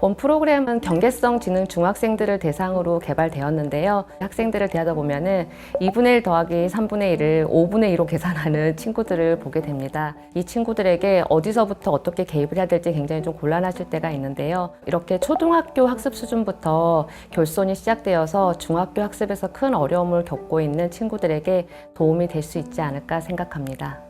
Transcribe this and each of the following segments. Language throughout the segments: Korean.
본 프로그램은 경계성 지능 중학생들을 대상으로 개발되었는데요. 학생들을 대하다 보면은 2분의 1 더하기 3분의 1을 5분의 2로 계산하는 친구들을 보게 됩니다. 이 친구들에게 어디서부터 어떻게 개입을 해야 될지 굉장히 좀 곤란하실 때가 있는데요. 이렇게 초등학교 학습 수준부터 결손이 시작되어서 중학교 학습에서 큰 어려움을 겪고 있는 친구들에게 도움이 될 수 있지 않을까 생각합니다.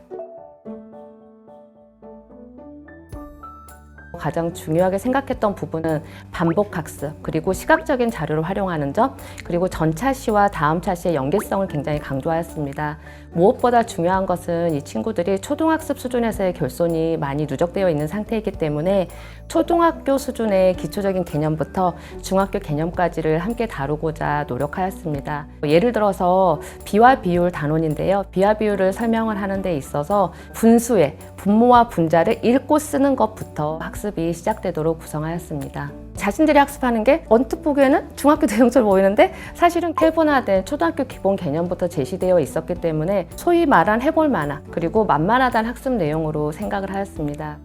가장 중요하게 생각했던 부분은 반복 학습, 그리고 시각적인 자료를 활용하는 점, 그리고 전차 시와 다음 차 시의 연계성을 굉장히 강조하였습니다. 무엇보다 중요한 것은 이 친구들이 초등학습 수준에서의 결손이 많이 누적되어 있는 상태이기 때문에 초등학교 수준의 기초적인 개념부터 중학교 개념까지를 함께 다루고자 노력하였습니다. 예를 들어서 비와 비율 단원인데요. 비와 비율을 설명을 하는 데 있어서 분수의 분모와 분자를 읽고 쓰는 것부터 학습 이 시작되도록 구성하였습니다. 자신들이 학습하는 게 언뜻 보기에는 중학교 대용처럼 보이는데 사실은 해본화된 초등학교 기본 개념부터 제시되어 있었기 때문에 소위 말한 해볼 만한 그리고 만만하다는 학습 내용으로 생각을 하였습니다.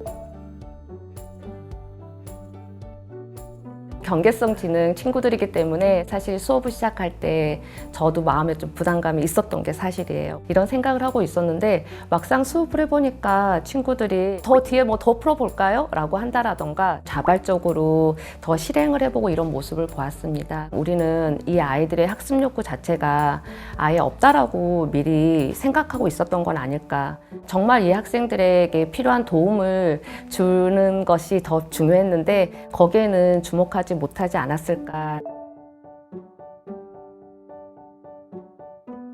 경계성 지능 친구들이기 때문에 사실 수업을 시작할 때 저도 마음에 좀 부담감이 있었던 게 사실이에요. 이런 생각을 하고 있었는데 막상 수업을 해보니까 친구들이 더 뒤에 뭐 더 풀어볼까요? 라고 한다라던가 자발적으로 더 실행을 해보고 이런 모습을 보았습니다. 우리는 이 아이들의 학습 욕구 자체가 아예 없다라고 미리 생각하고 있었던 건 아닐까. 정말 이 학생들에게 필요한 도움을 주는 것이 더 중요했는데 거기에는 주목하지 못하지 않았을까.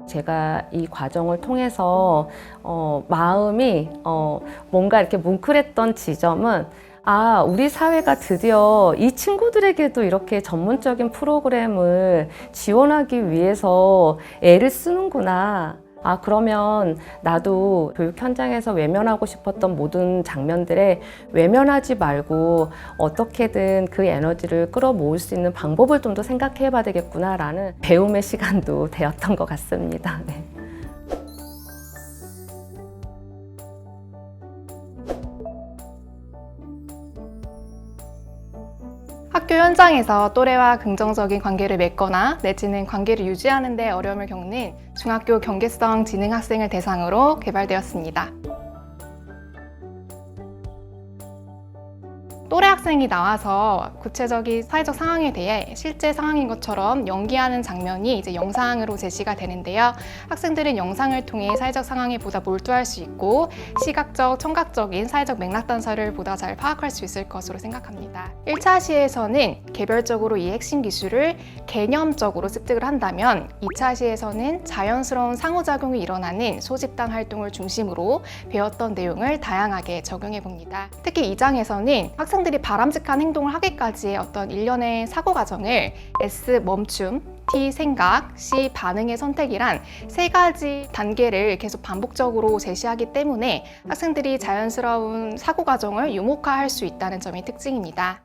제가 이 과정을 통해서 어, 마음이 어, 뭔가 이렇게 뭉클했던 지점은 아, 우리 사회가 드디어 이 친구들에게도 이렇게 전문적인 프로그램을 지원하기 위해서 애를 쓰는구나. 아, 그러면 나도 교육 현장에서 외면하고 싶었던 모든 장면들에 외면하지 말고 어떻게든 그 에너지를 끌어모을 수 있는 방법을 좀 더 생각해 봐야 되겠구나라는 배움의 시간도 되었던 것 같습니다. 네. 학교 현장에서 또래와 긍정적인 관계를 맺거나 내지는 관계를 유지하는 데 어려움을 겪는 중학교 경계성 지능 학생을 대상으로 개발되었습니다. 또래 학생이 나와서 구체적인 사회적 상황에 대해 실제 상황인 것처럼 연기하는 장면이 이제 영상으로 제시가 되는데요. 학생들은 영상을 통해 사회적 상황에 보다 몰두할 수 있고 시각적, 청각적인 사회적 맥락 단서를 보다 잘 파악할 수 있을 것으로 생각합니다. 1차 시에서는 개별적으로 이 핵심 기술을 개념적으로 습득을 한다면 2차 시에서는 자연스러운 상호작용이 일어나는 소집단 활동을 중심으로 배웠던 내용을 다양하게 적용해 봅니다. 특히 2장에서는 학생 들이 바람직한 행동을 하기까지의 어떤 일련의 사고 과정을 S 멈춤, T 생각, C 반응의 선택이란 세 가지 단계를 계속 반복적으로 제시하기 때문에 학생들이 자연스러운 사고 과정을 유목화할 수 있다는 점이 특징입니다.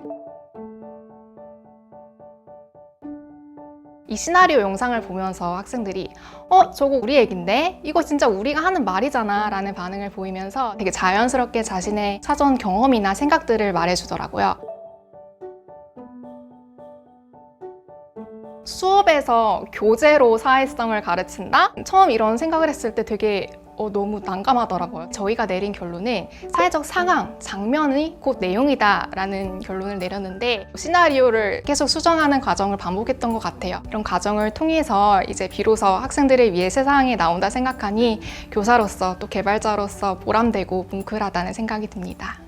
이 시나리오 영상을 보면서 학생들이 어 저거 우리 얘긴데 이거 진짜 우리가 하는 말이잖아 라는 반응을 보이면서 되게 자연스럽게 자신의 사전 경험이나 생각들을 말해주더라고요. 수업에서 교재로 사회성을 가르친다? 처음 이런 생각을 했을 때 되게 어, 너무 난감하더라고요. 저희가 내린 결론은 사회적 상황, 장면이 곧 내용이다 라는 결론을 내렸는데 시나리오를 계속 수정하는 과정을 반복했던 것 같아요. 이런 과정을 통해서 이제 비로소 학생들을 위해 세상에 나온다 생각하니 교사로서 또 개발자로서 보람되고 뭉클하다는 생각이 듭니다.